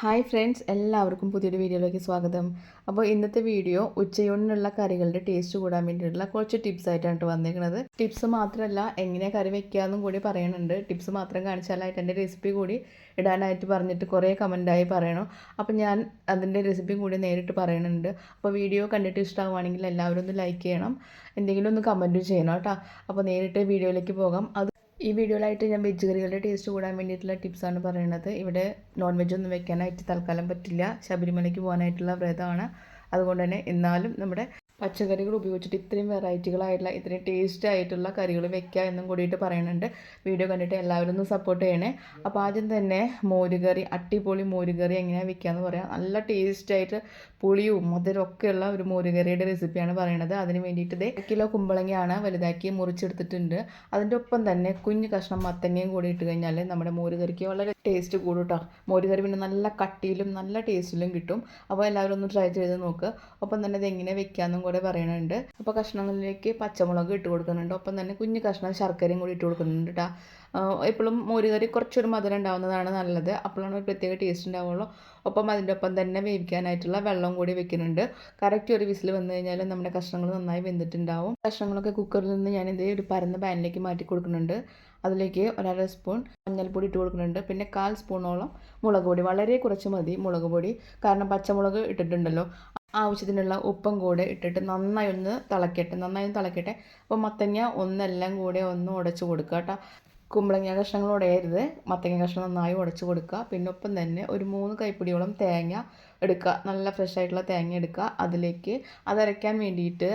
Hi friends എല്ലാവർക്കും പുതിയൊരു വീഡിയോയിലേക്ക് സ്വാഗതം. അപ്പോൾ ഇന്നത്തെ വീഡിയോ ഉച്ചയൂണിനുള്ള കറികളുടെ ടേസ്റ്റ് കൂടാൻ വേണ്ടിയിട്ടുള്ള കുറച്ച് ടിപ്സ് ആയിട്ടാണ് വന്നിരിക്കുന്നത്. ടിപ്സ് മാത്രമല്ല എങ്ങനെ കറി വെക്കാമെന്നും കൂടി പറയുന്നുണ്ട് ടിപ്സ് മാത്രം കാണിച്ചാലായിട്ട് എന്റെ റെസിപ്പി കൂടി ഇടാനായിട്ട് പറഞ്ഞിട്ട് കുറേ കമന്റായി പറയണം. അപ്പോൾ ഞാൻ അതിന്റെ റെസിപ്പി കൂടി നേരിട്ട് പറയുന്നുണ്ട് അപ്പോൾ വീഡിയോ കണ്ടിട്ട് ഇഷ്ടമാവുകയാണെങ്കിൽ എല്ലാവരും ഒന്ന് ലൈക്ക് ചെയ്യണം. എന്തെങ്കിലും ഒന്ന് കമന്റും ചെയ്യണം കേട്ടോ. അപ്പോൾ നേരിട്ട് വീഡിയോയിലേക്ക് പോകാം. അത് ഈ വീഡിയോയിലായിട്ട് ഞാൻ വെജ് കറികളുടെ ടേസ്റ്റ് കൂടാൻ വേണ്ടിയിട്ടുള്ള ടിപ്സാണ് പറയുന്നത്. ഇവിടെ നോൺ വെജ് ഒന്നും വെക്കാനായിട്ട് തൽക്കാലം പറ്റില്ല. ശബരിമലയ്ക്ക് പോകാനായിട്ടുള്ള വ്രതമാണ്. അതുകൊണ്ട് തന്നെ എന്നാലും നമ്മുടെ പച്ചക്കറികൾ ഉപയോഗിച്ചിട്ട് ഇത്രയും വെറൈറ്റികളായിട്ടുള്ള ഇത്രയും ടേസ്റ്റ് ആയിട്ടുള്ള കറികൾ വെക്കുക എന്നും കൂടിയിട്ട് പറയുന്നുണ്ട്. വീഡിയോ കണ്ടിട്ട് എല്ലാവരും ഒന്ന് സപ്പോർട്ട് ചെയ്യണേ. അപ്പോൾ ആദ്യം തന്നെ മോരുകറി അട്ടിപ്പൊളി മോരുകറി എങ്ങനെയാണ് വെക്കുക എന്ന് പറയാം. നല്ല ടേസ്റ്റ് ആയിട്ട് പുളിയും മധുരം ഒക്കെയുള്ള ഒരു മോരുകറിയുടെ റെസിപ്പിയാണ് പറയുന്നത് അതിന് വേണ്ടിയിട്ട് ഇതേ കിലോ കുമ്പളങ്ങയാണ് വലുതാക്കി മുറിച്ചെടുത്തിട്ടുണ്ട്. അതിന്റെ ഒപ്പം തന്നെ കുഞ്ഞ് കഷ്ണം മത്തങ്ങയും കൂടി ഇട്ട് കഴിഞ്ഞാൽ നമ്മുടെ മോരുകറിക്ക് വളരെ ടേസ്റ്റ് കൂടും കേട്ടോ മോരുകറി പിന്നെ നല്ല കട്ടിയിലും നല്ല ടേസ്റ്റിലും കിട്ടും. അപ്പോൾ എല്ലാവരും ഒന്ന് ട്രൈ ചെയ്ത് നോക്കുക ഒപ്പം തന്നെ ഇത് എങ്ങനെ വെക്കാമെന്നും കൂടെ പറയുന്നുണ്ട് അപ്പോൾ കഷ്ണങ്ങളിലേക്ക് പച്ചമുളക് ഇട്ട് കൊടുക്കുന്നുണ്ട്. ഒപ്പം തന്നെ കുഞ്ഞു കഷ്ണം ശർക്കരയും കൂടി ഇട്ട് കൊടുക്കുന്നുണ്ട് കേട്ടോ എപ്പോഴും മോരുകറി കുറച്ചൊരു മധുരം ഉണ്ടാവുന്നതാണ് നല്ലത്. അപ്പോഴാണ് ഒരു പ്രത്യേക ടേസ്റ്റ് ഉണ്ടാവുള്ളൂ. ഒപ്പം അതിന്റെ ഒപ്പം തന്നെ വേവിക്കാനായിട്ടുള്ള വെള്ളം കൂടി വെക്കുന്നുണ്ട്. കറക്റ്റ് ഒരു വിസിൽ വന്നു കഴിഞ്ഞാൽ നമ്മുടെ കഷ്ണങ്ങൾ നന്നായി വെന്തിട്ടുണ്ടാവും. കഷ്ണങ്ങളൊക്കെ കുക്കറിൽ നിന്ന് ഞാൻ ഇതേ ഒരു പരന്ന പാനിലേക്ക് മാറ്റി കൊടുക്കുന്നുണ്ട്. അതിലേക്ക് ഒരര സ്പൂൺ മഞ്ഞൾപ്പൊടി ഇട്ട് കൊടുക്കുന്നുണ്ട്. പിന്നെ കാൽ സ്പൂണോളം മുളക് പൊടി. വളരെ കുറച്ച് മതി മുളക് പൊടി. കാരണം പച്ചമുളക് ഇട്ടിട്ടുണ്ടല്ലോ. ആവശ്യത്തിനുള്ള ഉപ്പും കൂടെ ഇട്ടിട്ട് നന്നായി ഒന്ന് തിളക്കട്ടെ. നന്നായി ഒന്ന് തിളക്കട്ടെ. അപ്പോൾ മത്തങ്ങ ഒന്നെല്ലാം കൂടെ ഒന്ന് ഉടച്ചു കൊടുക്കുക കേട്ടോ. കുമ്പളങ്ങ കഷ്ണങ്ങൾ ഉടയരുത് മത്തങ്ങ കഷ്ണം നന്നായി ഉടച്ചു കൊടുക്കുക. പിന്നെ ഒപ്പം തന്നെ ഒരു മൂന്ന് കൈപ്പിടിയോളം തേങ്ങ എടുക്കുക. നല്ല ഫ്രഷ് ആയിട്ടുള്ള തേങ്ങ എടുക്കുക. അതിലേക്ക് അതരയ്ക്കാൻ വേണ്ടിയിട്ട്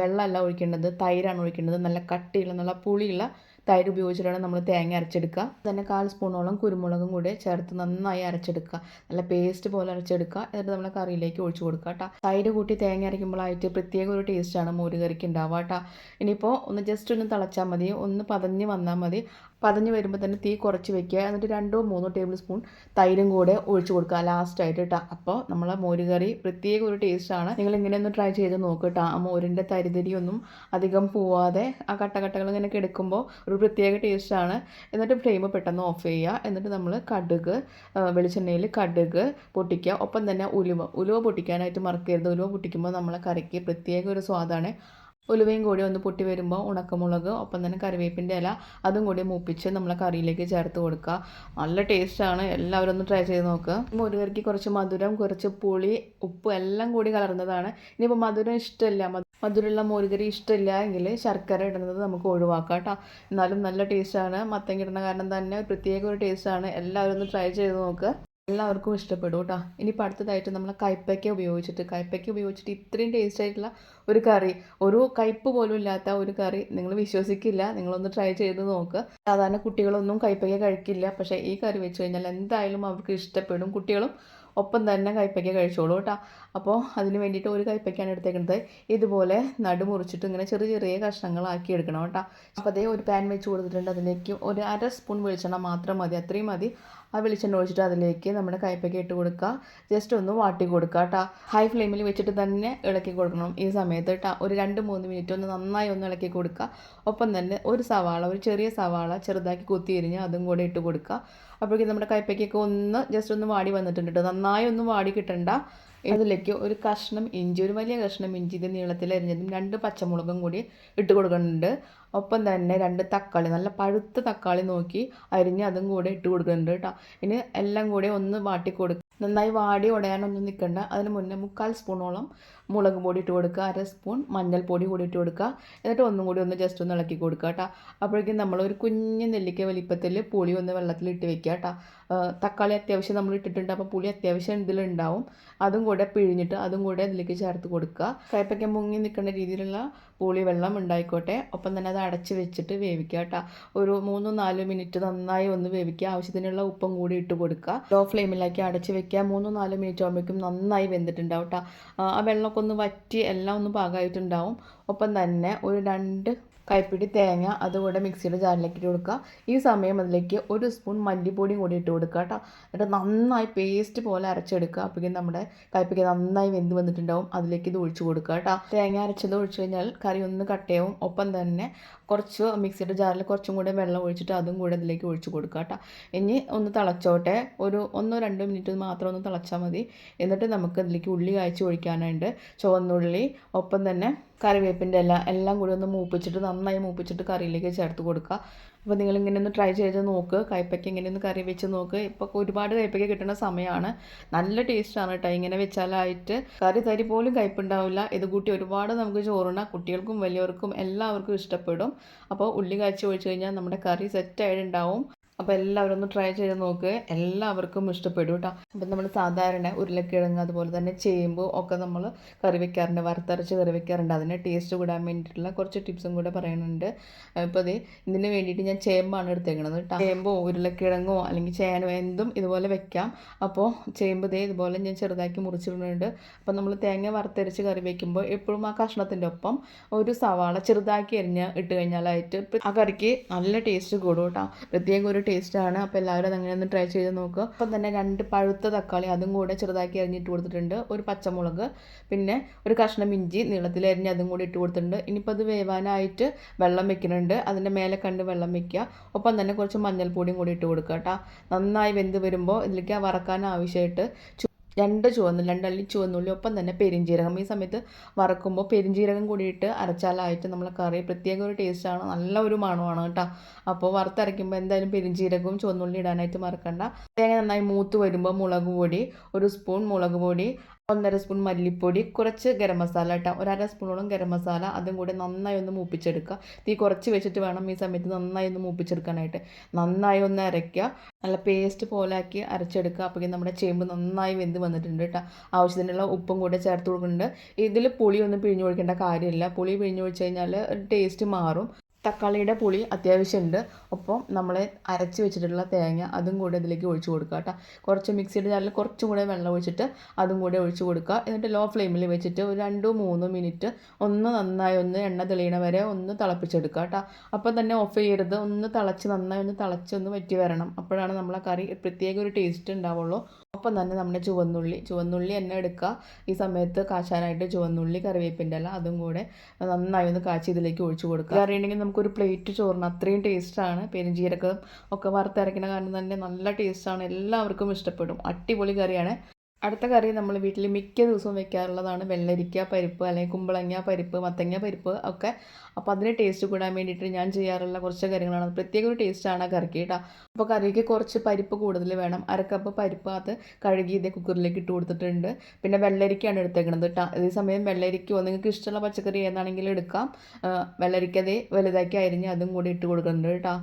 വെള്ളമല്ല ഒഴിക്കേണ്ടത്. തൈരാണ് ഒഴിക്കേണ്ടത്. നല്ല കട്ടിയുള്ള നല്ല പുളിയുള്ള തൈര് ഉപയോഗിച്ചിട്ടാണ് നമ്മൾ തേങ്ങ അരച്ചെടുക്കുക. തന്നെ കാൽ സ്പൂണോളം കുരുമുളകും കൂടെ ചേർത്ത് നന്നായി അരച്ചെടുക്കുക. നല്ല പേസ്റ്റ് പോലെ അരച്ചെടുക്കുക. എന്നിട്ട് നമ്മൾ കറിയിലേക്ക് ഒഴിച്ചു കൊടുക്കുക കേട്ടോ തൈര് കൂട്ടി തേങ്ങ അരയ്ക്കുമ്പോഴായിട്ട് പ്രത്യേക ഒരു ടേസ്റ്റാണ് മോരുകറിക്ക് ഉണ്ടാവുക കേട്ടോ ഇനിയിപ്പോൾ ഒന്ന് ജസ്റ്റ് ഒന്ന് തിളച്ചാൽ മതി. ഒന്ന് പതഞ്ഞ് വന്നാൽ മതി. പതഞ്ഞ് വരുമ്പോൾ തന്നെ തീ കുറച്ച് വെക്കുക. എന്നിട്ട് രണ്ടോ മൂന്നോ ടേബിൾ സ്പൂൺ തൈരും കൂടെ ഒഴിച്ചു കൊടുക്കുക. ലാസ്റ്റായിട്ട് കേട്ടോ അപ്പോൾ നമ്മളെ മോര് കറി പ്രത്യേക ഒരു ടേസ്റ്റാണ് നിങ്ങൾ ഇങ്ങനെ ഒന്ന് ട്രൈ ചെയ്ത് നോക്കുക കേട്ടോ ആ മോരിന്റെ തരിതരിയൊന്നും അധികം പോവാതെ ആ കട്ടകട്ടകൾ ഇങ്ങനെ കിടക്കുമ്പോൾ ഒരു പ്രത്യേക ടേസ്റ്റാണ് എന്നിട്ട് ഫ്ലെയിം പെട്ടെന്ന് ഓഫ് ചെയ്യുക. എന്നിട്ട് നമ്മൾ കടുക് വെളിച്ചെണ്ണയിൽ കടുക് പൊട്ടിക്കുക. ഒപ്പം തന്നെ ഉലുവ. ഉലുവ പൊട്ടിക്കാനായിട്ട് മറക്കരുത്. ഉലുവ പൊട്ടിക്കുമ്പോൾ നമ്മളെ കറിക്ക് പ്രത്യേക ഒരു സ്വാദാണ്. ഉലുവയും കൂടി ഒന്ന് പൊട്ടി വരുമ്പോൾ ഉണക്കമുളക് ഒപ്പം തന്നെ കറിവേപ്പിന്റെ ഇല അതും കൂടി മൂപ്പിച്ച് നമ്മളെ കറിയിലേക്ക് ചേർത്ത് കൊടുക്കുക. നല്ല ടേസ്റ്റാണ് എല്ലാവരും ഒന്ന് ട്രൈ ചെയ്ത് നോക്കുക മുരുകറിക്ക് കുറച്ച് മധുരം കുറച്ച് പുളി ഉപ്പ് എല്ലാം കൂടി കലർന്നതാണ്. ഇനിയിപ്പോൾ മധുരം ഇഷ്ടമില്ല. മധുരമുള്ള മോരുകറി ഇഷ്ടമില്ല എങ്കിൽ ശർക്കര ഇടുന്നത് നമുക്ക് ഒഴിവാക്കാം കേട്ടോ. എന്നാലും നല്ല ടേസ്റ്റാണ് മത്തങ്ങ ഇടുന്ന കാരണം തന്നെ പ്രത്യേക ഒരു ടേസ്റ്റാണ് എല്ലാവരും ഒന്ന് ട്രൈ ചെയ്ത് നോക്കുക എല്ലാവർക്കും ഇഷ്ടപ്പെടും കേട്ടോ ഇനിയിപ്പോൾ അടുത്തതായിട്ട് നമ്മൾ കയ്പ്പയ്ക്ക ഉപയോഗിച്ചിട്ട് കയ്പ്പയ്ക്ക ഉപയോഗിച്ചിട്ട് ഇത്രയും ടേസ്റ്റ് ആയിട്ടുള്ള ഒരു കറി ഒരു കയ്പ്പ് പോലും ഇല്ലാത്ത ഒരു കറി നിങ്ങൾ വിശ്വസിക്കില്ല. നിങ്ങളൊന്ന് ട്രൈ ചെയ്ത് നോക്കുക സാധാരണ കുട്ടികളൊന്നും കയ്പ്പയ്ക്ക കഴിക്കില്ല. പക്ഷേ ഈ കറി വെച്ച് കഴിഞ്ഞാൽ എന്തായാലും അവർക്ക് ഇഷ്ടപ്പെടും. കുട്ടികളും ഒപ്പം തന്നെ കയ്പ്പയ്ക്ക കഴിച്ചോളൂ കേട്ടോ അപ്പോൾ അതിന് വേണ്ടിയിട്ട് ഒരു കയ്പ്പയ്ക്കാണ് എടുത്തേക്കുന്നത്. ഇതുപോലെ നടു മുറിച്ചിട്ട് ഇങ്ങനെ ചെറിയ ചെറിയ കഷ്ണങ്ങളാക്കി എടുക്കണം കേട്ടോ അപ്പോൾ അതേ ഒരു പാൻ വെച്ച് കൊടുത്തിട്ടുണ്ട്. അതിലേക്ക് ഒരു അര സ്പൂൺ വെളിച്ചെണ്ണ മാത്രം മതി. അത്രയും മതി. ആ വെളിച്ചെണ്ണ ഒഴിച്ചിട്ട് അതിലേക്ക് നമ്മുടെ കയ്പ്പയ്ക്ക ഇട്ട് കൊടുക്കുക. ജസ്റ്റ് ഒന്ന് വാട്ടി കൊടുക്കുക കേട്ടോ ഹൈ ഫ്ലെയിമിൽ വെച്ചിട്ട് തന്നെ ഇളക്കി കൊടുക്കണം. ഈ സമയത്ത് കേട്ടോ ഒരു രണ്ട് മൂന്ന് മിനിറ്റ് ഒന്ന് നന്നായി ഒന്ന് ഇളക്കി കൊടുക്കുക. ഒപ്പം തന്നെ ഒരു സവാള ഒരു ചെറിയ സവാള ചെറുതാക്കി കുത്തി എരിഞ്ഞ് അതും കൂടെ ഇട്ട് കൊടുക്കുക. അപ്പോഴേക്കും നമ്മുടെ കയ്പ്പയ്ക്കൊക്കെ ഒന്ന് ജസ്റ്റ് ഒന്ന് വാടി വന്നിട്ടുണ്ട് കേട്ടോ നന്നായി ഒന്ന് വാടി കിട്ടണ്ട. അതിലേക്ക് ഒരു കഷ്ണം ഇഞ്ചി ഒരു വലിയ കഷ്ണം ഇഞ്ചി നീളത്തിൽ അരിഞ്ഞതും രണ്ട് പച്ചമുളകും കൂടി ഇട്ട് കൊടുക്കുന്നുണ്ട്. ഒപ്പം തന്നെ രണ്ട് തക്കാളി നല്ല പഴുത്ത തക്കാളി നോക്കി അരിഞ്ഞ് അതും കൂടെ ഇട്ട് കൊടുക്കുന്നുണ്ട് കേട്ടോ. ഇനി എല്ലാം കൂടി ഒന്ന് വാട്ടി കൊടുക്കുക നന്നായി വാടി ഉടയാനൊന്നും നിൽക്കണ്ട. അതിന് മുന്നേ മുക്കാൽ സ്പൂണോളം മുളക് പൊടി ഇട്ട് കൊടുക്കുക അര സ്പൂൺ മഞ്ഞൾപ്പൊടി കൂടി ഇട്ട് കൊടുക്കുക. എന്നിട്ട് ഒന്നും കൂടി ഒന്ന് ജസ്റ്റ് ഒന്ന് ഇളക്കി കൊടുക്കുക കേട്ടോ. അപ്പോഴേക്കും നമ്മൾ ഒരു കുഞ്ഞ് നെല്ലിക്ക വലിപ്പത്തിൽ പുളി ഒന്ന് വെള്ളത്തിൽ ഇട്ട് വെക്കുക കേട്ടോ. തക്കാളി അത്യാവശ്യം നമ്മൾ ഇട്ടിട്ടുണ്ട്. അപ്പോൾ പുളി അത്യാവശ്യം ഇതിലുണ്ടാവും അതും കൂടെ പിഴിഞ്ഞിട്ട് അതും കൂടെ അതിലേക്ക് ചേർത്ത് കൊടുക്കുക. കയ്പ്പയ്ക്ക മുങ്ങി നിൽക്കേണ്ട രീതിയിലുള്ള പുളി വെള്ളം ഉണ്ടായിക്കോട്ടെ. ഒപ്പം തന്നെ അത് അടച്ച് വെച്ചിട്ട് വേവിക്കുക കേട്ടോ. ഒരു മൂന്നോ നാലോ മിനിറ്റ് നന്നായി ഒന്ന് വേവിക്കുക. ആവശ്യത്തിനുള്ള ഉപ്പും കൂടി ഇട്ട് കൊടുക്കുക. ലോ ഫ്ലെയിമിലാക്കി അടച്ച് വെക്കുക. മൂന്നോ നാലോ മിനിറ്റ് ആകുമ്പോഴേക്കും നന്നായി വെന്തിട്ടുണ്ടാവും കേട്ടോ. ആ ഒന്ന് വറ്റി എല്ലാം ഒന്ന് പാകമായിട്ടുണ്ടാവും ഒപ്പം തന്നെ ഒരു രണ്ട് കൈപ്പിടി തേങ്ങ അതുകൂടെ മിക്സിയുടെ ജാറിലേക്ക് ഇട്ട് കൊടുക്കുക. ഈ സമയം അതിലേക്ക് ഒരു സ്പൂൺ മല്ലിപ്പൊടിയും കൂടി ഇട്ട് കൊടുക്കുക കേട്ടോ. എന്നിട്ട് നന്നായി പേസ്റ്റ് പോലെ അരച്ചെടുക്കുക. അപ്പോഴേക്കും നമ്മുടെ കൈപ്പിക്ക് നന്നായി വെന്ത് വന്നിട്ടുണ്ടാവും. അതിലേക്ക് ഇത് ഒഴിച്ചു കൊടുക്കുക കേട്ടോ. തേങ്ങ അരച്ചത് ഒഴിച്ചു കഴിഞ്ഞാൽ കറി ഒന്ന് കട്ടയാവും. ഒപ്പം തന്നെ കുറച്ച് മിക്സിയുടെ ജാറിൽ കുറച്ചും കൂടെ വെള്ളം ഒഴിച്ചിട്ട് അതും കൂടെ ഇതിലേക്ക് ഒഴിച്ച് കൊടുക്കുക കേട്ടോ. ഇനി ഒന്ന് തിളച്ചോട്ടെ. ഒരു ഒന്നോ രണ്ടോ മിനിറ്റ് മാത്രം ഒന്ന് തിളച്ചാൽ മതി. എന്നിട്ട് നമുക്ക് ഇതിലേക്ക് ഉള്ളി കായ്ച്ച് ഒഴിക്കാനായിട്ട് ചുവന്നുള്ളി ഒപ്പം തന്നെ കറിവേപ്പിന്റെ എല്ലാം എല്ലാം കൂടി ഒന്ന് മൂപ്പിച്ചിട്ട് നന്നായി മൂപ്പിച്ചിട്ട് കറിയിലേക്ക് ചേർത്ത് കൊടുക്കുക. അപ്പോൾ നിങ്ങൾ ഇങ്ങനെ ഒന്ന് ട്രൈ ചെയ്ത് നോക്ക്. കയ്പ്പയ്ക്ക് ഇങ്ങനെ ഒന്ന് കറി വെച്ച് നോക്ക്. ഇപ്പോൾ ഒരുപാട് കയ്പ്പയ്ക്ക് കിട്ടുന്ന സമയമാണ് നല്ല ടേസ്റ്റാണ് കേട്ടോ ഇങ്ങനെ വെച്ചാലായിട്ട് കറി തരി പോലും കയ്പ്പുണ്ടാവില്ല. ഇത് കൂട്ടി ഒരുപാട് നമുക്ക് ചോറുണ കുട്ടികൾക്കും വലിയവർക്കും എല്ലാവർക്കും ഇഷ്ടപ്പെടും. അപ്പോൾ ഉള്ളി കാച്ചി ഒഴിച്ച് കഴിഞ്ഞാൽ നമ്മുടെ കറി സെറ്റായിട്ടുണ്ടാവും അപ്പോൾ എല്ലാവരും ഒന്ന് ട്രൈ ചെയ്ത് നോക്ക്. എല്ലാവർക്കും ഇഷ്ടപ്പെടും കേട്ടോ അപ്പം നമ്മൾ സാധാരണ ഉരുളക്കിഴങ്ങ് അതുപോലെ തന്നെ ചേമ്പ് ഒക്കെ നമ്മൾ കറി വെക്കാറുണ്ട്. വറുത്തരച്ച് കറി വെക്കാറുണ്ട്. അതിന് ടേസ്റ്റ് കൂടാൻ വേണ്ടിയിട്ടുള്ള കുറച്ച് ടിപ്സും കൂടെ പറയുന്നുണ്ട്. ഇപ്പോൾ അത് ഇതിന് വേണ്ടിയിട്ട് ഞാൻ ചേമ്പാണ് എടുത്തേക്കണത് കേട്ടോ ചേമ്പോ ഉരുളക്കിഴങ്ങോ അല്ലെങ്കിൽ ചേനോ എന്തും ഇതുപോലെ വെക്കാം. അപ്പോൾ ചേമ്പ് ഇതേ ഇതുപോലെ ഞാൻ ചെറുതാക്കി മുറിച്ചിടുന്നുണ്ട്. അപ്പോൾ നമ്മൾ തേങ്ങ വറുത്തരച്ച് കറി വെക്കുമ്പോൾ എപ്പോഴും ആ കഷ്ണത്തിന്റെ ഒപ്പം ഒരു സവാള ചെറുതാക്കി അരിഞ്ഞ് ഇട്ട് കഴിഞ്ഞാലായിട്ട് ആ കറിക്ക് നല്ല ടേസ്റ്റ് കൂടും കേട്ടോ പ്രത്യേകം ഒരു ടേസ്റ്റാണ്. അപ്പോൾ എല്ലാവരും അതങ്ങനെ ഒന്ന് ട്രൈ ചെയ്ത് നോക്കുക അപ്പം തന്നെ രണ്ട് പഴുത്ത തക്കാളി അതും കൂടെ ചെറുതാക്കി അരിഞ്ഞിട്ട് കൊടുത്തിട്ടുണ്ട്. ഒരു പച്ചമുളക് പിന്നെ ഒരു കഷ്ണം ഇഞ്ചി നീളത്തിൽ അരിഞ്ഞ് അതും കൂടി ഇട്ട് കൊടുത്തിട്ടുണ്ട്. ഇനിയിപ്പോൾ അത് വേവാനായിട്ട് വെള്ളം വെക്കുന്നുണ്ട്. അതിന്റെ മേലെ കണ്ട് വെള്ളം വെക്കുക. ഒപ്പം തന്നെ കുറച്ച് മഞ്ഞൾപ്പൊടിയും കൂടി ഇട്ട് കൊടുക്കുക കേട്ടോ. നന്നായി വെന്ത് വരുമ്പോൾ ഇതിലേക്ക് വറക്കാൻ ആവശ്യമായിട്ട് രണ്ട് ചുവന്നു രണ്ടല്ലി ചുവന്നുള്ളി ഒപ്പം തന്നെ പെരിഞ്ചീരകം. ഈ സമയത്ത് വറക്കുമ്പോൾ പെരിഞ്ചീരകം കൂടിയിട്ട് അരച്ചാലായിട്ട് നമ്മളെ കറി പ്രത്യേക ഒരു ടേസ്റ്റാണ് നല്ല ഒരു മണമാണ് കേട്ടോ. അപ്പോൾ വറുത്തരയ്ക്കുമ്പോൾ എന്തായാലും പെരിഞ്ചീരകവും ചുവന്നുള്ളി ഇടാനായിട്ട് മറക്കണ്ട. തേങ്ങ നന്നായി മൂത്ത് വരുമ്പോൾ മുളക് പൊടി ഒരു സ്പൂൺ മുളക് പൊടി ഒന്നര സ്പൂൺ മല്ലിപ്പൊടി കുറച്ച് ഗരം മസാല കേട്ടോ ഒരര സ്പൂണോളം ഗരം മസാല അതും കൂടെ നന്നായി ഒന്ന് മൂപ്പിച്ചെടുക്കുക. തീ കുറച്ച് വെച്ചിട്ട് വേണം ഈ സമയത്ത് നന്നായി ഒന്ന് മൂപ്പിച്ചെടുക്കാനായിട്ട്. നന്നായി ഒന്ന് അരയ്ക്കുക. നല്ല പേസ്റ്റ് പോലാക്കി അരച്ചെടുക്കുക. അപ്പോഴേക്കും നമ്മുടെ ചേമ്പ് നന്നായി വെന്ത് വന്നിട്ടുണ്ട് കേട്ടോ. ആവശ്യത്തിനുള്ള ഉപ്പും കൂടെ ചേർത്ത് കൊടുക്കുന്നുണ്ട്. ഇതിൽ പുളി പിഴിഞ്ഞു കൊടുക്കേണ്ട കാര്യമില്ല. പുളി പിഴിഞ്ഞു ഒഴിച്ച് കഴിഞ്ഞാൽ ടേസ്റ്റ് മാറും. തക്കാളിയുടെ പുളി അത്യാവശ്യമുണ്ട്. ഒപ്പം നമ്മൾ അരച്ച് വെച്ചിട്ടുള്ള തേങ്ങ അതും കൂടെ ഇതിലേക്ക് ഒഴിച്ച് കൊടുക്കുക കേട്ടോ. കുറച്ച് മിക്സിയുടെ ജാറിൽ കുറച്ചും കൂടെ വെള്ളം ഒഴിച്ചിട്ട് അതും കൂടെ ഒഴിച്ച് കൊടുക്കുക. എന്നിട്ട് ലോ ഫ്ലെയിമിൽ വെച്ചിട്ട് ഒരു രണ്ടോ മൂന്നോ മിനിറ്റ് ഒന്ന് നന്നായി ഒന്ന് എണ്ണ തെളിയണ വരെ ഒന്ന് തിളപ്പിച്ചെടുക്കുക കേട്ടോ. അപ്പം തന്നെ ഓഫ് ചെയ്യരുത്. ഒന്ന് തിളച്ച് നന്നായി ഒന്ന് തിളച്ച് ഒന്ന് വറ്റി വരണം. അപ്പോഴാണ് നമ്മളെ കറി പ്രത്യേക ഒരു ടേസ്റ്റ് ഉണ്ടാവുള്ളൂ. ഒപ്പം തന്നെ നമ്മുടെ ചുവന്നുള്ളി ചുവന്നുള്ളി എണ്ണ എടുക്കുക. ഈ സമയത്ത് കാശാനായിട്ട് ചുവന്നുള്ളി കറിവേപ്പിന്റെ അല്ല അതും കൂടെ നന്നായി ഒന്ന് കാച്ചി ഇതിലേക്ക് ഒഴിച്ച് കൊടുക്കുക. കറി ഉണ്ടെങ്കിൽ നമുക്കൊരു പ്ലേറ്റ് ചോറിന് അത്രയും ടേസ്റ്റാണ്. പെരുംജീരകം ഒക്കെ വറുത്തരയ്ക്കുന്ന കാരണം തന്നെ നല്ല ടേസ്റ്റാണ്. എല്ലാവർക്കും ഇഷ്ടപ്പെടും. അടിപൊളി കറിയാണ്. അടുത്ത കറി നമ്മൾ വീട്ടിൽ മിക്ക ദിവസവും വെക്കാറുള്ളതാണ് വെള്ളരിക്ക പരിപ്പ് അല്ലെങ്കിൽ കുമ്പളങ്ങ പരിപ്പ് മത്തങ്ങ പരിപ്പ് ഒക്കെ. അപ്പോൾ അതിന് ടേസ്റ്റ് കൂടാൻ വേണ്ടിയിട്ട് ഞാൻ ചെയ്യാറുള്ള കുറച്ച് കറികളാണ്. പ്രത്യേക ഒരു ടേസ്റ്റാണ് ആ കറിക്ക് കേട്ടോ. അപ്പോൾ കറിക്ക് കുറച്ച് പരിപ്പ് കൂടുതൽ വേണം. അരക്കപ്പ് പരിപ്പ് അത് കഴുകി ഇതേ കുക്കറിലേക്ക് ഇട്ട് കൊടുത്തിട്ടുണ്ട്. പിന്നെ വെള്ളരിക്കയാണ് എടുത്തേക്കുന്നത് കേട്ടോ. അതേ സമയം വെള്ളരിക്കോ നിങ്ങൾക്ക് ഇഷ്ടമുള്ള പച്ചക്കറി ഏതാണെങ്കിലും എടുക്കാം. വെള്ളരിക്കതേ വലുതാക്കി അരിഞ്ഞ് അതും കൂടി ഇട്ട് കൊടുക്കുന്നുണ്ട് കേട്ടോ.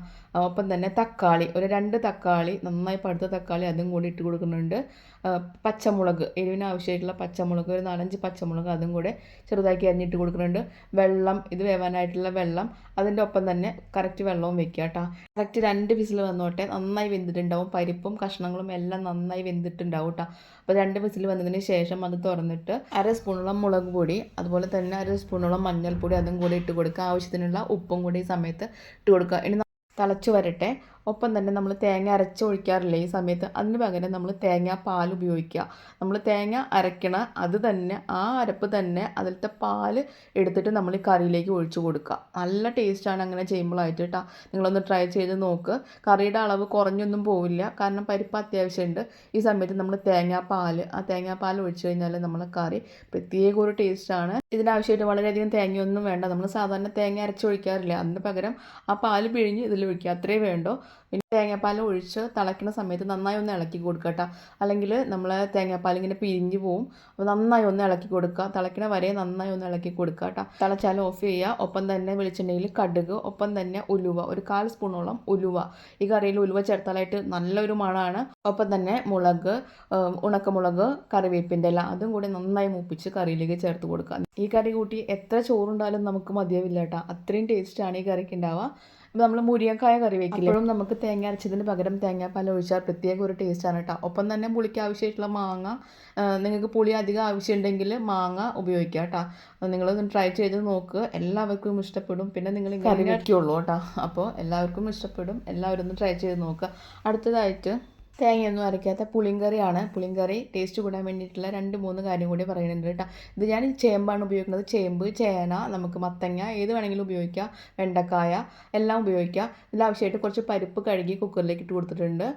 ഒപ്പം തന്നെ തക്കാളി ഒരു രണ്ട് തക്കാളി നന്നായി പഴുത്ത തക്കാളി അതും കൂടി ഇട്ട് കൊടുക്കുന്നുണ്ട്. പച്ചമുളക് എരിവിന് ആവശ്യമായിട്ടുള്ള പച്ചമുളക് ഒരു നാലഞ്ച് പച്ചമുളക് അതും കൂടെ ചെറുതാക്കി അരിഞ്ഞിട്ട് കൊടുക്കുന്നുണ്ട്. വെള്ളം ഇത് വേവാനായിട്ടുള്ള വെള്ളം അതിന്റെ ഒപ്പം തന്നെ കറക്റ്റ് വെള്ളവും വെക്കുക കേട്ടോ. കറക്റ്റ് രണ്ട് വിസിൽ വന്നോട്ടെ നന്നായി വെന്തിട്ടുണ്ടാവും. പരിപ്പും കഷ്ണങ്ങളും എല്ലാം നന്നായി വെന്തിട്ടുണ്ടാവും കേട്ടോ. അപ്പോൾ രണ്ട് വിസിൽ വന്നതിന് ശേഷം അത് തുറന്നിട്ട് അര സ്പൂണോളം മുളക് പൊടി അതുപോലെ തന്നെ അര സ്പൂണോളം മഞ്ഞൾപ്പൊടി അതും കൂടി ഇട്ട് കൊടുക്കുക. ആവശ്യത്തിനുള്ള ഉപ്പും കൂടി ഈ സമയത്ത് ഇട്ട് കൊടുക്കുക. ഇനി തിളച്ച് വരട്ടെ. ഒപ്പം തന്നെ നമ്മൾ തേങ്ങ അരച്ച് ഒഴിക്കാറില്ല ഈ സമയത്ത്? അതിന് പകരം നമ്മൾ തേങ്ങ പാൽ ഉപയോഗിക്കുക. നമ്മൾ തേങ്ങ അരയ്ക്കണ അത് തന്നെ ആ അരപ്പ് തന്നെ അതിലത്തെ പാൽ എടുത്തിട്ട് നമ്മൾ ഈ കറിയിലേക്ക് ഒഴിച്ചു കൊടുക്കുക. നല്ല ടേസ്റ്റാണ് അങ്ങനെ ചെയ്യുമ്പോഴായിട്ട് കേട്ടോ. നിങ്ങളൊന്ന് ട്രൈ ചെയ്ത് നോക്ക്. കറിയുടെ അളവ് കുറഞ്ഞൊന്നും പോവില്ല. കാരണം പരിപ്പ് അത്യാവശ്യമുണ്ട്. ഈ സമയത്ത് നമ്മൾ തേങ്ങാപ്പാൽ ആ തേങ്ങാപ്പാൽ ഒഴിച്ചു കഴിഞ്ഞാൽ നമ്മളെ കറി പ്രത്യേക ഒരു ടേസ്റ്റാണ് ഇതിനാവശ്യമായിട്ട് വളരെയധികം തേങ്ങയൊന്നും വേണ്ട. നമ്മൾ സാധാരണ തേങ്ങ അരച്ചൊഴിക്കാറില്ല അതിന് പകരം ആ പാൽ പിഴിഞ്ഞ് ഇതിൽ ഒഴിക്കുക. അത്രേ വേണ്ടോ. പിന്നെ തേങ്ങാപ്പാൽ ഒഴിച്ച് തിളയ്ക്കുന്ന സമയത്ത് നന്നായി ഒന്ന് ഇളക്കി കൊടുക്കുക കേട്ടോ അല്ലെങ്കിൽ നമ്മൾ തേങ്ങാപ്പാൽ ഇങ്ങനെ പിരിഞ്ഞു പോവും. അപ്പോൾ നന്നായി ഒന്ന് ഇളക്കി കൊടുക്കുക തിളയ്ക്കണ വരെ നന്നായി ഒന്ന് ഇളക്കി കൊടുക്കുക കേട്ടോ തിളച്ചാൽ ഓഫ് ചെയ്യുക ഒപ്പം തന്നെ വെളിച്ചെണ്ണയിൽ കടുക് ഒപ്പം തന്നെ ഉലുവ. ഒരു കാൽ സ്പൂണോളം ഉലുവ. ഈ കറിയിൽ ഉലുവ ചേർത്താലായിട്ട് നല്ലൊരു മണമാണ് ഒപ്പം തന്നെ മുളക് ഉണക്കമുളക് കറിവേപ്പിന്റെ ഇല. അതും കൂടി നന്നായി മൂപ്പിച്ച് കറിയിലേക്ക് ചേർത്ത് കൊടുക്കുക ഈ കറി കൂട്ടി എത്ര ചോറുണ്ടാലും നമുക്ക് മതിയാവില്ല കേട്ടോ അത്രയും ടേസ്റ്റാണ് ഈ കറിക്ക് ഉണ്ടാവുക. നമ്മൾ മുരിങ്ങക്കായ കറി വെക്കില്ല? അപ്പോഴും നമുക്ക് തേങ്ങ അരച്ചതിന് പകരം തേങ്ങാപ്പാൽ ഒഴിച്ചാൽ പ്രത്യേക ഒരു ടേസ്റ്റാണ് കേട്ടോ. ഒപ്പം തന്നെ പുളിക്ക് ആവശ്യമായിട്ടുള്ള മാങ്ങ നിങ്ങൾക്ക് പുളി അധികം ആവശ്യമുണ്ടെങ്കിൽ മാങ്ങ ഉപയോഗിക്കുക കേട്ടോ. നിങ്ങൾ ട്രൈ ചെയ്ത് നോക്കുക എല്ലാവർക്കും ഇഷ്ടപ്പെടും. പിന്നെ നിങ്ങൾ കറി വയ്ക്കുള്ളൂ കേട്ടോ. അപ്പോൾ എല്ലാവർക്കും ഇഷ്ടപ്പെടും. എല്ലാവരും ഒന്ന് ട്രൈ ചെയ്ത് നോക്കുക അടുത്തതായിട്ട് തേങ്ങയൊന്നും അരയ്ക്കാത്ത പുളിങ്കറിയാണ്. പുളിങ്കറി ടേസ്റ്റ് കൂടാൻ വേണ്ടിയിട്ടുള്ള രണ്ട് മൂന്ന് കാര്യം കൂടി പറയുന്നുണ്ട് കേട്ടോ. ഇത് ഞാൻ ചേമ്പാണ് ഉപയോഗിക്കുന്നത്. ചേമ്പ് ചേന നമുക്ക് മത്തങ്ങ ഏത് വേണമെങ്കിലും ഉപയോഗിക്കാം. വെണ്ടക്കായ എല്ലാം ഉപയോഗിക്കാം. ഇതിലാവശ്യമായിട്ട് കുറച്ച് പരിപ്പ് കഴുകി കുക്കറിലേക്ക് ഇട്ട് കൊടുത്തിട്ടുണ്ട്.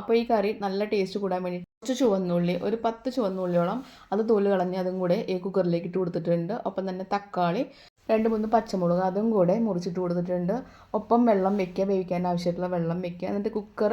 അപ്പോൾ ഈ കറി നല്ല ടേസ്റ്റ് കൂടാൻ വേണ്ടി കുറച്ച് ചുവന്നുള്ളി ഒരു പത്ത് ചുവന്നുള്ളിയോളം അത് തോൽ കളഞ്ഞ് അതും കൂടെ ഈ കുക്കറിലേക്ക് ഇട്ട് കൊടുത്തിട്ടുണ്ട്. ഒപ്പം തന്നെ തക്കാളി രണ്ട് മൂന്ന് പച്ചമുളക് അതും കൂടെ മുറിച്ചിട്ട് കൊടുത്തിട്ടുണ്ട്. ഒപ്പം വെള്ളം വെക്കുക വേവിക്കാൻ ആവശ്യമായിട്ടുള്ള വെള്ളം വെക്കുക. എന്നിട്ട് കുക്കർ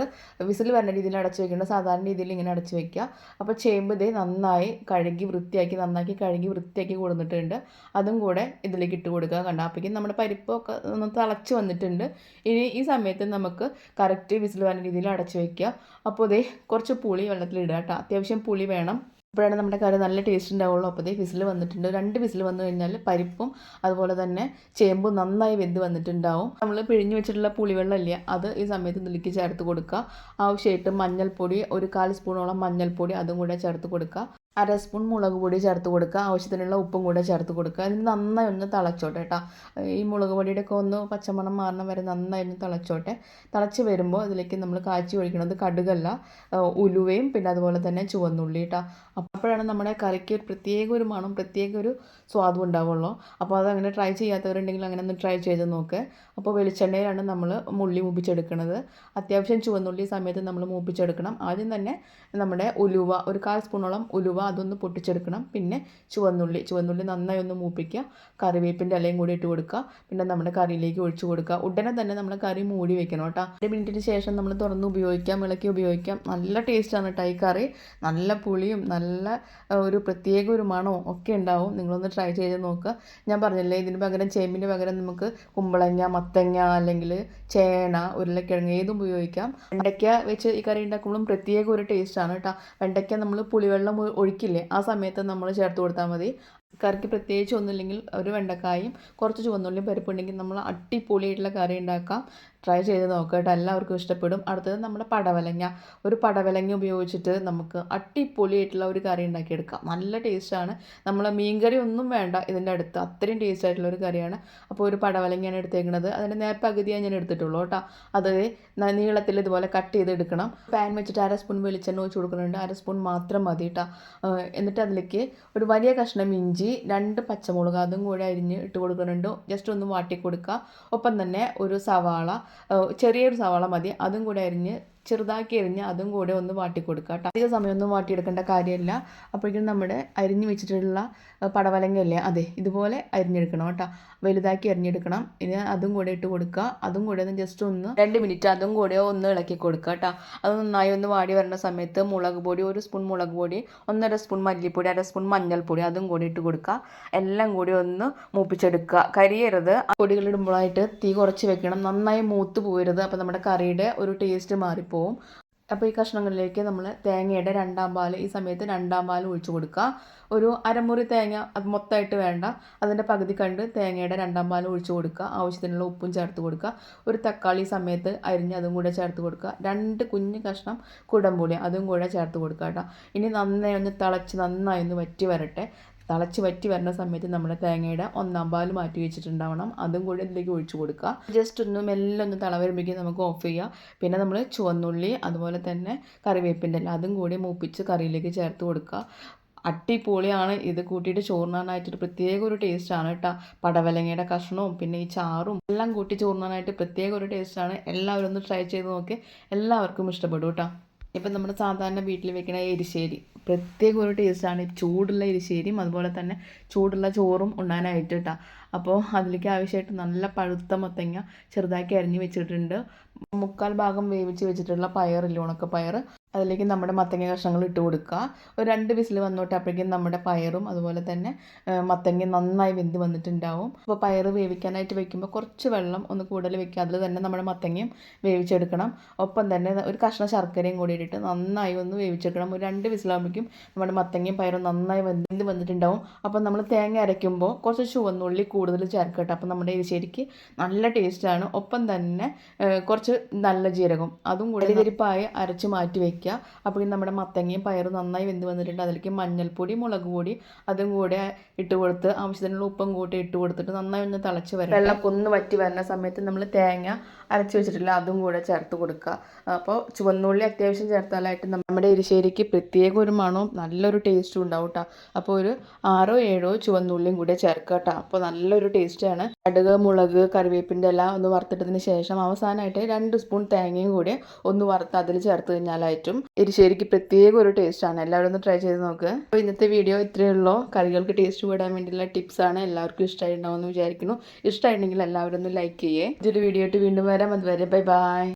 വിസിൽ വരുന്ന രീതിയിൽ അടച്ച് വെക്കേണ്ട സാധാരണ രീതിയിൽ ഇങ്ങനെ അടച്ച് വെക്കുക. അപ്പോൾ ചേമ്പ് ഇതേ നന്നായി കഴുകി വൃത്തിയാക്കി നന്നാക്കി കഴുകി വൃത്തിയാക്കി കൊടുത്തിട്ടുണ്ട്. അതും കൂടെ ഇതിലേക്ക് ഇട്ട് കൊടുക്കുക കണ്ട? അപ്പോഴേക്കും നമ്മുടെ പരിപ്പൊക്കെ ഒന്ന് തിളച്ച് വന്നിട്ടുണ്ട്. ഇനി ഈ സമയത്ത് നമുക്ക് കറക്റ്റ് വിസിൽ വരുന്ന രീതിയിൽ അടച്ച് വെക്കുക. അപ്പോൾ ഇതേ കുറച്ച് പുളി വെള്ളത്തിലിടുക കേട്ടോ. അത്യാവശ്യം പുളി വേണം. അപ്പോഴാണ് നമ്മുടെ കറി നല്ല ടേസ്റ്റ് ഉണ്ടാവുള്ളൂ. അപ്പോൾ ദേ വിസിൽ വന്നിട്ടുണ്ട്. രണ്ട് വിസിൽ വന്നു കഴിഞ്ഞാൽ പരിപ്പും അതുപോലെ തന്നെ ചേമ്പും നന്നായി വെന്ത് വന്നിട്ടുണ്ടാവും. നമ്മൾ പിഴിഞ്ഞു വെച്ചിട്ടുള്ള പുളിവെള്ളം ഇല്ല അത് ഈ സമയത്ത് നുലുക്കി ചേർത്ത് കൊടുക്കുക. ആവശ്യമായിട്ട് മഞ്ഞൾപ്പൊടി ഒരു കാൽ സ്പൂണോളം മഞ്ഞൾപ്പൊടി അതും കൂടെ ചേർത്ത് കൊടുക്കുക. അര സ്പൂൺ മുളക് പൊടി ചേർത്ത് കൊടുക്കുക. ആവശ്യത്തിനുള്ള ഉപ്പും കൂടെ ചേർത്ത് കൊടുക്കുക. അതിന് നന്നായി ഒന്ന് തിളച്ചോട്ടെ കേട്ടോ. ഈ മുളക് പൊടിയുടെ ഒക്കെ ഒന്ന് പച്ചമണം മാറണം വരെ നന്നായി ഒന്ന് തിളച്ചോട്ടെ. തിളച്ച് വരുമ്പോൾ അതിലേക്ക് നമ്മൾ കാച്ചി ഒഴിക്കുന്നത് കടുകല്ല ഉലുവയും പിന്നെ അതുപോലെ തന്നെ ചുവന്നുള്ളി കേട്ടോ. അപ്പോഴാണ് നമ്മുടെ കറിക്ക് ഒരു പ്രത്യേക ഒരു മണം പ്രത്യേക ഒരു സ്വാദും ഉണ്ടാവുള്ളൂ. അപ്പോൾ അതങ്ങനെ ട്രൈ ചെയ്യാത്തവരുണ്ടെങ്കിൽ അങ്ങനെ ഒന്ന് ട്രൈ ചെയ്ത് നോക്ക്. അപ്പോൾ വെളിച്ചെണ്ണയിലാണ് നമ്മൾ മുള്ളി മൂപ്പിച്ചെടുക്കുന്നത് അത്യാവശ്യം ചുവന്നുള്ളി സമയത്ത് നമ്മൾ മൂപ്പിച്ചെടുക്കണം. ആദ്യം തന്നെ നമ്മുടെ ഉലുവ ഒരു കാൽ സ്പൂണോളം ഉലുവ അതൊന്ന് പൊട്ടിച്ചെടുക്കണം. പിന്നെ ചുവന്നുള്ളി ചുവന്നുള്ളി നന്നായി ഒന്ന് മൂപ്പിക്കുക. കറിവേപ്പിന്റെ ഇലയും കൂടി ഇട്ട് കൊടുക്കുക. പിന്നെ നമ്മുടെ കറിയിലേക്ക് ഒഴിച്ചു കൊടുക്കുക. ഉടനെ തന്നെ നമ്മൾ കറി മൂടി വെക്കണം കേട്ടോ. ഒരു മിനിറ്റിന് ശേഷം നമ്മൾ തുറന്ന് ഉപയോഗിക്കാം ഇളക്കി ഉപയോഗിക്കാം. നല്ല ടേസ്റ്റാണ് കേട്ടോ ഈ കറി. നല്ല പുളിയും നല്ല ഒരു പ്രത്യേക ഒരു മണവും ഒക്കെ ഉണ്ടാവും. നിങ്ങളൊന്ന് ട്രൈ ചെയ്ത് നോക്കുക ഞാൻ പറഞ്ഞില്ലേ ഇതിന് പകരം ചേമ്പിന് പകരം നമുക്ക് കുമ്പളങ്ങ മത്തങ്ങ അല്ലെങ്കിൽ ചേന ഉരുളക്കിഴങ്ങ് ഏതും ഉപയോഗിക്കാം. വെണ്ടയ്ക്ക വെച്ച് ഈ കറി ഉണ്ടാക്കുമ്പോഴും പ്രത്യേക ഒരു ടേസ്റ്റാണ് കേട്ടോ. വെണ്ടയ്ക്ക നമ്മൾ പുളിവെള്ളം ഒഴിക്കില്ലേ? ആ സമയത്ത് നമ്മൾ ചേർത്ത് കൊടുത്താൽ മതി. കറിക്ക് പ്രത്യേകിച്ച് ഒന്നുമില്ലെങ്കിൽ ഒരു വെണ്ടക്കായും കുറച്ച് ചുവന്നുള്ളിയും പരിപ്പുണ്ടെങ്കിൽ നമ്മൾ അടിപൊളിയായിട്ടുള്ള കറി ഉണ്ടാക്കാം. ട്രൈ ചെയ്ത് നോക്കുക കേട്ടോ. എല്ലാവർക്കും ഇഷ്ടപ്പെടും. അടുത്തത് നമ്മുടെ പടവലങ്ങ. ഒരു പടവലങ്ങ ഉപയോഗിച്ചിട്ട് നമുക്ക് അടിപൊളിയായിട്ടുള്ള ഒരു കറി ഉണ്ടാക്കിയെടുക്കാം. നല്ല ടേസ്റ്റാണ് നമ്മൾ മീൻകറി ഒന്നും വേണ്ട. ഇതിന്റെ അടുത്ത് അത്രയും ടേസ്റ്റ് ആയിട്ടുള്ള ഒരു കറിയാണ്. അപ്പോൾ ഒരു പടവലങ്ങയാണ് എടുത്തേക്കുന്നത്. അതിന്റെ നേർ പകുതിയാണ് ഞാൻ എടുത്തിട്ടുള്ളൂ കേട്ടോ. അത് നീളത്തിൽ ഇതുപോലെ കട്ട് ചെയ്ത് എടുക്കണം. പാൻ വെച്ചിട്ട് അര സ്പൂൺ വെളിച്ചെണ്ണ ഒഴിച്ച് കൊടുക്കുന്നുണ്ട്. അര സ്പൂൺ മാത്രം മതി കേട്ടോ. എന്നിട്ട് അതിലേക്ക് ഒരു വലിയ കഷ്ണം ഇഞ്ചി രണ്ട് പച്ചമുളക് അതും കൂടെ അരിഞ്ഞ് ഇട്ട് കൊടുക്കുന്നുണ്ട്. ജസ്റ്റ് ഒന്ന് വാട്ടി കൊടുക്കുക ഒപ്പം തന്നെ ഒരു സവാള ചെറിയൊരു സവാള മതി. അതും കൂടെ അരിഞ്ഞ് ചെറുതാക്കി അരിഞ്ഞ് അതും കൂടെ ഒന്ന് വാട്ടി കൊടുക്കുക കേട്ടോ. അധിക സമയമൊന്നും വാട്ടിയെടുക്കേണ്ട കാര്യമില്ല. അപ്പോഴേക്കും നമ്മുടെ അരിഞ്ഞ് വെച്ചിട്ടുള്ള പടവലങ്ങയല്ലേ? അതെ ഇതുപോലെ അരിഞ്ഞെടുക്കണം കേട്ടോ. വലുതാക്കി അരിഞ്ഞെടുക്കണം. ഇനി അതും കൂടെ ഇട്ട് കൊടുക്കുക. അതും കൂടെ ഒന്ന് ജസ്റ്റ് ഒന്ന് രണ്ട് മിനിറ്റ് അതും കൂടെ ഒന്ന് ഇളക്കി കൊടുക്കുക കേട്ടോ. അത് നന്നായി ഒന്ന് വാടി വരുന്ന സമയത്ത് മുളക് പൊടി ഒരു സ്പൂൺ മുളക് പൊടി ഒന്നര സ്പൂൺ മല്ലിപ്പൊടി അര സ്പൂൺ മഞ്ഞൾപ്പൊടി അതും കൂടി ഇട്ട് കൊടുക്കുക. എല്ലാം കൂടി ഒന്ന് മൂപ്പിച്ചെടുക്കുക. കരിയരുത്. പൊടികളിടുമ്പോഴായിട്ട് തീ കുറച്ച് വെക്കണം. നന്നായി മൂത്ത് പോരുത്. അപ്പോൾ നമ്മുടെ കറിയുടെ ഒരു ടേസ്റ്റ് മാറിപ്പോവും അപ്പോൾ ഈ കഷ്ണങ്ങളിലേക്ക് നമ്മൾ തേങ്ങയുടെ രണ്ടാം പാൽ ഈ സമയത്ത് രണ്ടാം പാൽ ഒഴിച്ചു കൊടുക്കുക. ഒരു അരമുറി തേങ്ങ അത് മൊത്തമായിട്ട് വേണ്ട. അതിന്റെ പകുതി കണ്ട് തേങ്ങയുടെ രണ്ടാം പാൽ ഒഴിച്ചു കൊടുക്കുക. ആവശ്യത്തിനുള്ള ഉപ്പും ചേർത്ത് കൊടുക്കുക. ഒരു തക്കാളി സമയത്ത് അരിഞ്ഞ് അതും കൂടെ ചേർത്ത് കൊടുക്കുക. രണ്ട് കുഞ്ഞ് കഷ്ണം കുടംപുളി അതും കൂടെ ചേർത്ത് കൊടുക്കുക കേട്ടോ. ഇനി നന്നായി ഒന്ന് തിളച്ച് നന്നായി ഒന്ന് വറ്റി വരട്ടെ. തിളച്ച് വറ്റി വരുന്ന സമയത്ത് നമ്മൾ തേങ്ങയുടെ ഒന്നാം പാൽ മാറ്റി വെച്ചിട്ടുണ്ടാവണം. അതും കൂടി ഇതിലേക്ക് ഒഴിച്ചു കൊടുക്കുക. ജസ്റ്റ് ഒന്ന് മെല്ലെ ഒന്ന് തിള വരുമ്പോഴേക്കും നമുക്ക് ഓഫ് ചെയ്യുക പിന്നെ നമ്മൾ ചുവന്നുള്ളി അതുപോലെ തന്നെ കറിവേപ്പിന്റെ എല്ലാം അതും കൂടി മൂപ്പിച്ച് കറിയിലേക്ക് ചേർത്ത് കൊടുക്കുക. അടിപൊളിയാണ്. ഇത് കൂട്ടിയിട്ട് ചോറിനാനായിട്ടൊരു പ്രത്യേക ഒരു ടേസ്റ്റാണ് കേട്ടോ. പടവലങ്ങയുടെ കഷ്ണവും പിന്നെ ഈ ചാറും എല്ലാം കൂട്ടി ചോറിനാനായിട്ട് പ്രത്യേക ഒരു ടേസ്റ്റാണ് എല്ലാവരും ഒന്ന് ട്രൈ ചെയ്ത് നോക്കി. എല്ലാവർക്കും ഇഷ്ടപ്പെടും കേട്ടോ. ഇപ്പം നമ്മൾ സാധാരണ വീട്ടിൽ വെക്കുന്ന എരിശ്ശേരി. പ്രത്യേക ഒരു ടേസ്റ്റാണ് ചൂടുള്ള എരിശ്ശേരിയും അതുപോലെ തന്നെ ചൂടുള്ള ചോറും ഉണ്ണാനായിട്ട് കേട്ടോ അപ്പോൾ അതിലേക്ക് ആവശ്യമായിട്ട് നല്ല പഴുത്ത മത്തങ്ങ ചെറുതാക്കി അരിഞ്ഞ് വെച്ചിട്ടുണ്ട്. മുക്കാൽ ഭാഗം വേവിച്ച് വെച്ചിട്ടുള്ള പയറില്ല പയർ അതിലേക്ക് നമ്മുടെ മത്തങ്ങ കഷ്ണങ്ങൾ ഇട്ട് കൊടുക്കുക. ഒരു രണ്ട് വിസിൽ വന്നോട്ടെ അപ്പോഴേക്കും നമ്മുടെ പയറും അതുപോലെ തന്നെ മത്തങ്ങ നന്നായി വെന്ത് വന്നിട്ടുണ്ടാവും. അപ്പോൾ പയർ വേവിക്കാനായിട്ട് വെക്കുമ്പോൾ കുറച്ച് വെള്ളം ഒന്ന് കൂടുതൽ വെക്കുക. അതിൽ തന്നെ നമ്മുടെ മത്തങ്ങയും വേവിച്ചെടുക്കണം. ഒപ്പം തന്നെ ഒരു കഷ്ണം ശർക്കരയും കൂടി ഇട്ടിട്ട് നന്നായി ഒന്ന് വേവിച്ചെടുക്കണം. ഒരു രണ്ട് വിസിലാകുമ്പോഴേക്കും നമ്മുടെ മത്തങ്ങയും പയറും നന്നായി വെന്ത് വന്നിട്ടുണ്ടാവും. അപ്പോൾ നമ്മൾ തേങ്ങ അരയ്ക്കുമ്പോൾ കുറച്ച് ചുവന്നുള്ളി കൂടുതൽ ചേർക്കട്ടെ അപ്പോൾ നമ്മുടെ എരിശ്ശേരിക്ക് നല്ല ടേസ്റ്റാണ് ഒപ്പം തന്നെ കുറച്ച് നല്ല ജീരകം. അതും കൂടി തിരിപ്പായി അരച്ച് മാറ്റി വെക്കുക. വയ്ക്കുക അപ്പോഴേക്കും നമ്മുടെ മത്തങ്ങയും പയറും നന്നായി വെന്ത് വന്നിട്ടുണ്ട്. അതിലേക്ക് മഞ്ഞൾപ്പൊടി മുളക് പൊടി അതും കൂടെ ഇട്ട് കൊടുത്ത് ആവശ്യത്തിനുള്ള ഉപ്പും കൂട്ടി ഇട്ട് കൊടുത്തിട്ട് നന്നായി ഒന്ന് തിളച്ച് വരണം വെള്ളം ഒന്ന് വറ്റി വരുന്ന സമയത്ത് നമ്മൾ തേങ്ങ അരച്ച് വെച്ചിട്ടില്ല അതും കൂടെ ചേർത്ത് കൊടുക്കുക. അപ്പോൾ ചുവന്നുള്ളി അത്യാവശ്യം ചേർത്താലായിട്ട് നമ്മുടെ എരിശ്ശേരിക്ക് പ്രത്യേക ഒരു മണവും നല്ലൊരു ടേസ്റ്റും ഉണ്ടാവും കേട്ടോ അപ്പോൾ ഒരു ആറോ ഏഴോ ചുവന്നുള്ളിയും കൂടെ ചേർക്കുക കേട്ടോ അപ്പോൾ നല്ലൊരു ടേസ്റ്റാണ് കടുക് മുളക് കറിവേപ്പിന്റെ എല്ലാം ഒന്ന് വറുത്തിട്ടതിന് ശേഷം അവസാനമായിട്ട് രണ്ട് സ്പൂൺ തേങ്ങയും കൂടി ഒന്ന് വറുത്ത് അതിൽ ചേർത്ത് കഴിഞ്ഞാലായിട്ടും എരിശ്ശേരിക്ക് പ്രത്യേക ഒരു ടേസ്റ്റാണ് എല്ലാവരും ഒന്ന് ട്രൈ ചെയ്ത് നോക്കുക അപ്പോൾ ഇന്നത്തെ വീഡിയോ ഇത്രയേ ഉള്ളൂ. കറികൾക്ക് ടേസ്റ്റ് കൂടാൻ വേണ്ടിയുള്ള ടിപ്സാണ് എല്ലാവർക്കും ഇഷ്ടമായിട്ടുണ്ടാവും എന്ന് വിചാരിക്കുന്നു. ഇഷ്ടമായിട്ടുണ്ടെങ്കിൽ എല്ലാവരും ഒന്ന് ലൈക്ക് ചെയ്യേ. ഇതൊരു വീഡിയോ ആയിട്ട് വീണ്ടും വരാം അതുവരെ ബൈ ബൈ